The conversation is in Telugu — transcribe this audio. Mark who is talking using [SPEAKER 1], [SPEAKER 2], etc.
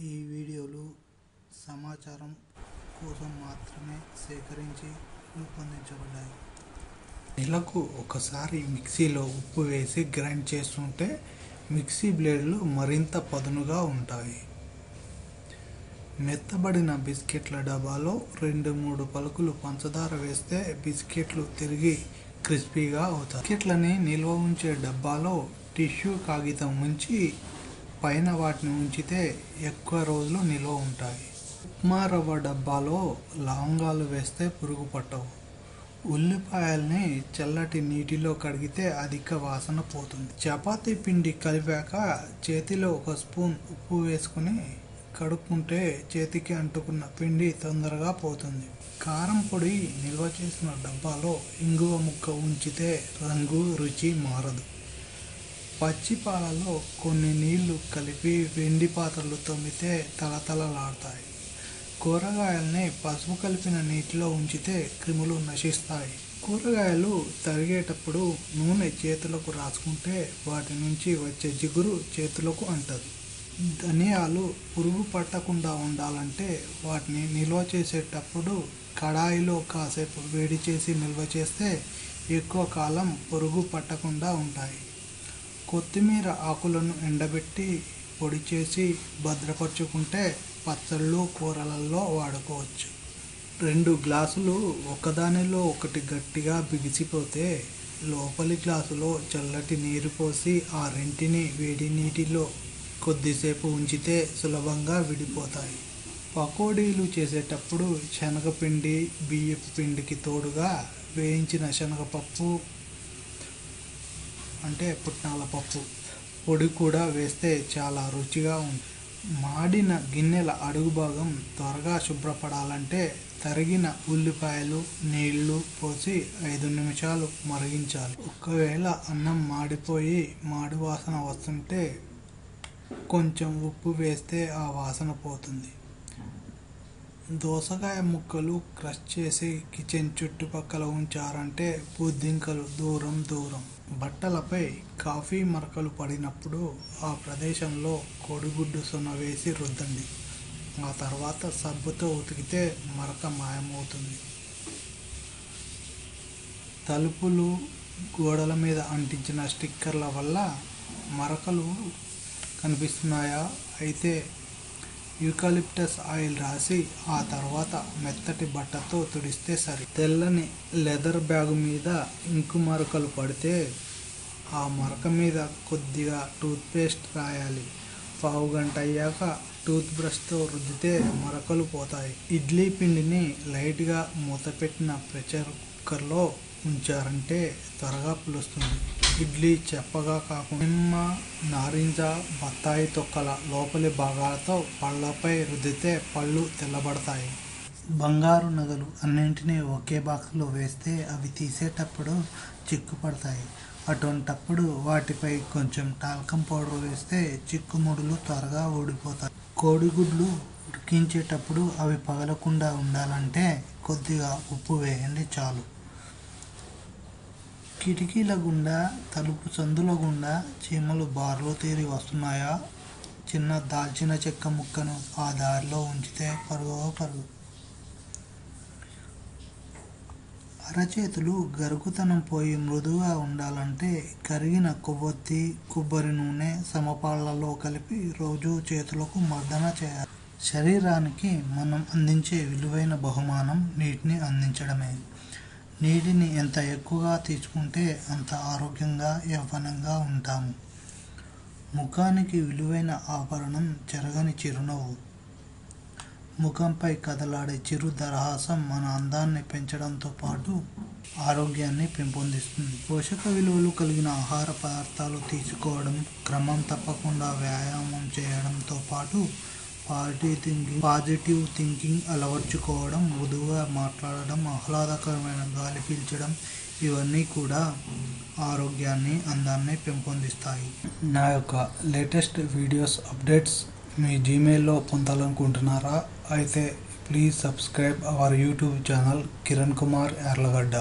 [SPEAKER 1] ఈ వీడియోలు సమాచారం కోసం మాత్రమే సేకరించి రూపొందించబడ్డాయి. నెలకు ఒకసారి మిక్సీలో ఉప్పు వేసి గ్రైండ్ చేస్తుంటే మిక్సీ బ్లేడ్లు మరింత పదునుగా ఉంటాయి. మెత్తబడిన బిస్కెట్ల డబ్బాలో రెండు మూడు పలుకులు పంచదార వేస్తే బిస్కెట్లు తిరిగి క్రిస్పీగా అవుతాయి. బిస్కెట్లని నిల్వ ఉంచే డబ్బాలో టిష్యూ కాగితం ఉంచి పైన వాటిని ఉంచితే ఎక్కువ రోజులు నిల్వ ఉంటాయి. ఉప్మా రవ్వ డబ్బాలో లవంగాలు వేస్తే పురుగు పట్టవు. ఉల్లిపాయల్ని చల్లటి నీటిలో కడిగితే అధిక వాసన పోతుంది. చపాతీ పిండి కలిపాక చేతిలో ఒక స్పూన్ ఉప్పు వేసుకుని కడుక్కుంటే చేతికి అంటుకున్న పిండి తొందరగా పోతుంది. కారం పొడి నిల్వ చేసిన డబ్బాలో ఇంగువ ముక్క ఉంచితే రంగు రుచి మారదు. పచ్చి పాలలో కొన్ని నీళ్ళు కలిపి వెండి పాత్రలు తొమ్మితే తలతలలాడతాయి. కూరగాయల్ని పసుపు కలిపిన నీటిలో ఉంచితే క్రిములు నశిస్తాయి. కూరగాయలు తరిగేటప్పుడు నూనె చేతులకు రాసుకుంటే వాటి నుంచి వచ్చే జిగురు చేతులకు అంటదు. ధనియాలు పురుగు పట్టకుండా ఉండాలంటే వాటిని నిల్వ చేసేటప్పుడు కడాయిలో కాసేపు వేడి చేసి నిల్వ చేస్తే ఎక్కువ కాలం పురుగు పట్టకుండా ఉంటాయి. కొత్తిమీర ఆకులను ఎండబెట్టి పొడి చేసి భద్రపరుచుకుంటే పచ్చళ్ళు కూరలలో వాడుకోవచ్చు. రెండు గ్లాసులు ఒకదానిలో ఒకటి గట్టిగా బిగిసిపోతే లోపలి గ్లాసులో చల్లటి నీరు పోసి ఆ రెంటిని వేడి నీటిలో కొద్దిసేపు ఉంచితే సులభంగా విడిపోతాయి. పకోడీలు చేసేటప్పుడు శనగపిండి బియ్యపు పిండికి తోడుగా వేయించిన శనగపప్పు అంటే పుట్నాల పప్పు. పొడి కూడా వేస్తే చాలా రుచిగా ఉంటుంది మాడిన గిన్నెల అడుగు భాగం త్వరగా శుభ్రపడాలంటే తరిగిన ఉల్లిపాయలు నీళ్ళు పోసి ఐదు నిమిషాలు మరిగించాలి. ఒకవేళ అన్నం మాడిపోయి మాడి వాసన వస్తుంటే కొంచెం ఉప్పు వేస్తే ఆ వాసన పోతుంది. దోసకాయ ముక్కలు క్రష్ చేసి కిచెన్ చుట్టుపక్కల ఉంచారంటే బుద్ధింకలు దూరం దూరం. బట్టలపై కాఫీ మరకలు పడినప్పుడు ఆ ప్రదేశంలో కోడిగుడ్డు సొన వేసి రుద్దండి. ఆ తర్వాత సబ్బుతో ఉతికితే మరక మాయమవుతుంది. తలుపులు గోడల మీద అంటించిన స్టిక్కర్ల వల్ల మరకలు కనిపిస్తున్నాయా? అయితే యూకాలిప్టస్ ఆయిల్ రాసి ఆ తర్వాత మెత్తటి బట్టతో తుడిస్తే సరి. తెల్లని లెదర్ బ్యాగు మీద ఇంకు మరకలు పడితే ఆ మరక మీద కొద్దిగా టూత్పేస్ట్ రాయాలి. పావు గంట అయ్యాక టూత్ బ్రష్తో రుద్దితే మరకలు పోతాయి. ఇడ్లీ పిండిని లైట్గా మూతపెట్టిన ప్రెషర్ కుక్కర్లో ఉంచారంటే త్వరగా పులుస్తుంది. ఇడ్లీ చెప్పగా కాకుండా నిమ్మ నారింజ బత్తాయి తొక్కల లోపలి భాగాలతో పళ్ళపై రుద్దితే పళ్ళు తెల్లబడతాయి. బంగారు నగలు అన్నింటినీ ఒకే బాక్స్లో వేస్తే అవి తీసేటప్పుడు చిక్కుపడతాయి. అటువంటప్పుడు వాటిపై కొంచెం టాల్కం పౌడర్ వేస్తే చిక్కుముడులు త్వరగా ఊడిపోతాయి. కోడిగుడ్లు ఉడికించేటప్పుడు అవి పగలకుండా ఉండాలంటే కొద్దిగా ఉప్పు వేయండి చాలు. కిటికీల గుండా తలుపు సందుల గుండా చీమలు బార్లో తీరి వస్తున్నాయా? చిన్న దాల్చిన చెక్క ముక్కను ఆ దారిలో ఉంచితే పరుగో పరుగు అరచేతులు గరుకుతనం పోయి మృదువుగా ఉండాలంటే కరిగిన కొవ్వొత్తి కొబ్బరి నూనె సమపాళ్ళలో కలిపి రోజు చేతులకు మర్దన చేయాలి. శరీరానికి మనం అందించే విలువైన బహుమానం నీటిని అందించడమే. నీటిని ఎంత ఎక్కువగా తీసుకుంటే అంత ఆరోగ్యంగా యవ్వనంగా ఉంటాము. ముఖానికి విలువైన ఆభరణం చెరగని చిరునవ్వు. ముఖంపై కదలాడే చిరు దరహాసం మన అందాన్ని పెంచడంతో పాటు ఆరోగ్యాన్ని పెంపొందిస్తుంది. పోషక విలువలు కలిగిన ఆహార పదార్థాలు తీసుకోవడం క్రమం తప్పకుండా వ్యాయామం చేయడంతో పాటు పాజిటివ్ థింకింగ్ పాజిటివ్ థింకింగ్ అలవర్చుకోవడం మృదువుగా మాట్లాడడం ఆహ్లాదకరమైన గాలి పీల్చడం ఇవన్నీ కూడా ఆరోగ్యాన్ని అందాన్ని పెంపొందిస్తాయి. నా యొక్క లేటెస్ట్ వీడియోస్ అప్డేట్స్ మీ జీమెయిల్లో పొందాలనుకుంటున్నారా? అయితే please subscribe our YouTube channel Kiran Kumar Yarlagadda.